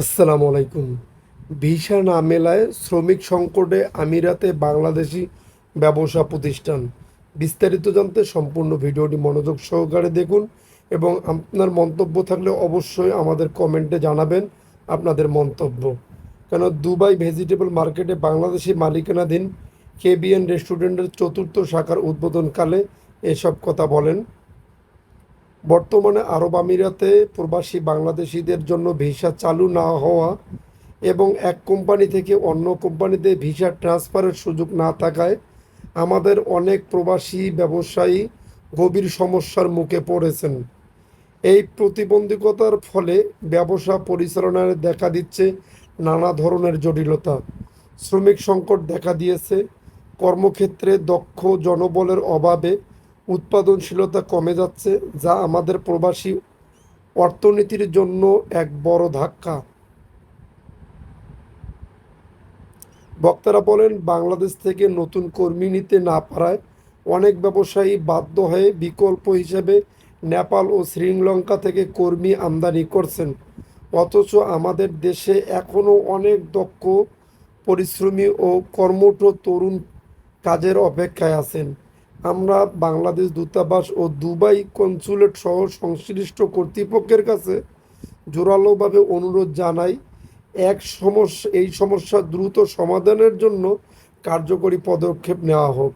আসসালামু আলাইকুম। ভিসা না মেলায় শ্রমিক সংকটে আমিরাতে বাংলাদেশি ব্যবসা প্রতিষ্ঠান। বিস্তারিত জানতে সম্পূর্ণ ভিডিওটি মনোযোগ সহকারে দেখুন এবং আপনার মন্তব্য থাকলে অবশ্যই আমাদের কমেন্টে জানাবেন আপনাদের মন্তব্য। কেন দুবাই ভেজিটেবল মার্কেটে বাংলাদেশি মালিকানাধীন কেবিএন রেস্টুরেন্টের চতুর্থ শাখার উদ্বোধনকালে এসব কথা বলেন বর্তমানে আরব আমিরাতে প্রবাসী বাংলাদেশিদের জন্য ভিসা চালু না হওয়া এবং এক কোম্পানি থেকে অন্য কোম্পানিতে ভিসা ট্রান্সফারের সুযোগ না থাকায় আমাদের অনেক প্রবাসী ব্যবসায়ী গভীর সমস্যার মুখে পড়েছেন। এই প্রতিবন্ধকতার ফলে ব্যবসা পরিচালনায় দেখা দিচ্ছে নানা ধরনের জটিলতা। শ্রমিক সংকট দেখা দিয়েছে। কর্মক্ষেত্রে দক্ষ জনবলের অভাবে উৎপাদনশীলতা কমে যাচ্ছে, যা আমাদের প্রবাসী অর্থনীতির জন্য এক বড় ধাক্কা। বক্তারা বলেন, বাংলাদেশ থেকে নতুন কর্মী নিতে না পারায় অনেক ব্যবসায়ী বাধ্য হয়ে বিকল্প হিসেবে নেপাল ও শ্রীলঙ্কা থেকে কর্মী আমদানি করছেন। অথচ আমাদের দেশে এখনও অনেক দক্ষ, পরিশ্রমী ও কর্মঠ তরুণ কাজের অপেক্ষায় আছেন। আমরা বাংলাদেশ দূতাবাস ও দুবাই কনসুলেট সহ সংশ্লিষ্ট কর্তৃপক্ষের কাছে জোরালোভাবে অনুরোধ জানাই, এক সমস্যা, এই সমস্যা দ্রুত সমাধানের জন্য কার্যকরী পদক্ষেপ নেওয়া হোক।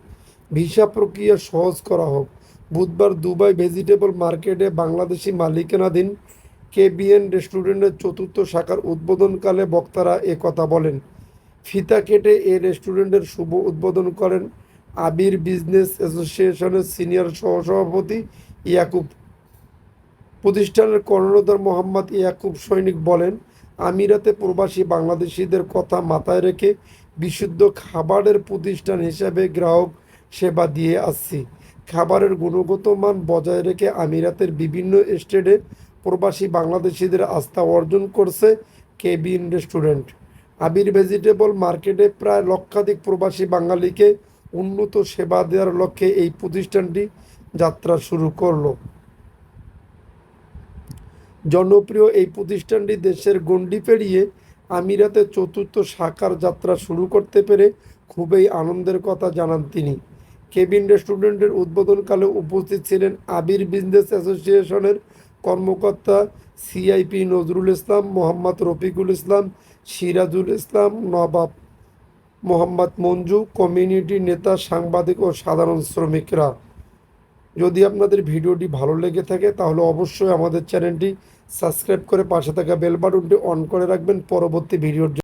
ভিসা প্রক্রিয়া সহজ করা হোক। বুধবার দুবাই ভেজিটেবল মার্কেটে বাংলাদেশি মালিকানাধীন কেবিএন রেস্টুরেন্টের চতুর্থ শাখার উদ্বোধনকালে বক্তারা কথা বলেন, ফিতা কেটে এ রেস্টুরেন্টের শুভ উদ্বোধন করেন আবির বিজনেস অ্যাসোসিয়েশনের সিনিয়র সহসভাপতি ইয়াকুব। প্রতিষ্ঠানের কর্ণধার মোহাম্মদ ইয়াকুব সৈনিক বলেন, আমিরাতে প্রবাসী বাংলাদেশিদের কথা মাথায় রেখে বিশুদ্ধ খাবারের প্রতিষ্ঠান হিসেবে গ্রাহক সেবা দিয়ে আসছি। খাবারের গুণগত মান বজায় রেখে আমিরাতের বিভিন্ন স্টেটে প্রবাসী বাংলাদেশিদের আস্থা অর্জন করছে কেবিন রেস্টুরেন্ট। আবির ভেজিটেবল মার্কেটে প্রায় লক্ষাধিক প্রবাসী বাঙালিকে উন্নত সেবা দেওয়ার লক্ষ্যে এই প্রতিষ্ঠানটি যাত্রা শুরু করল। জনপ্রিয় এই প্রতিষ্ঠানটি দেশের গণ্ডি পেরিয়ে আমিরাতে চতুর্থ শাখার যাত্রা শুরু করতে পেরে খুবই আনন্দের কথা জানান তিনি। কেবিন রেস্টুরেন্টের উদ্বোধনকালে উপস্থিত ছিলেন আবির বিজনেস অ্যাসোসিয়েশনের কর্মকর্তা সিআইপি নজরুল ইসলাম, মোহাম্মদ রফিকুল ইসলাম, সিরাজুল ইসলাম, নবাব মোহাম্মদ মঞ্জু, কমিউনিটি নেতা, সাংবাদিক ও সাধারণ শ্রমিকরা যদি আপনাদের ভিডিওটি ভালো লেগে থাকে, তাহলে অবশ্যই আমাদের চ্যানেলটি সাবস্ক্রাইব করে পাশে থাকা বেল বাটনটি অন করে রাখবেন পরবর্তী ভিডিওর।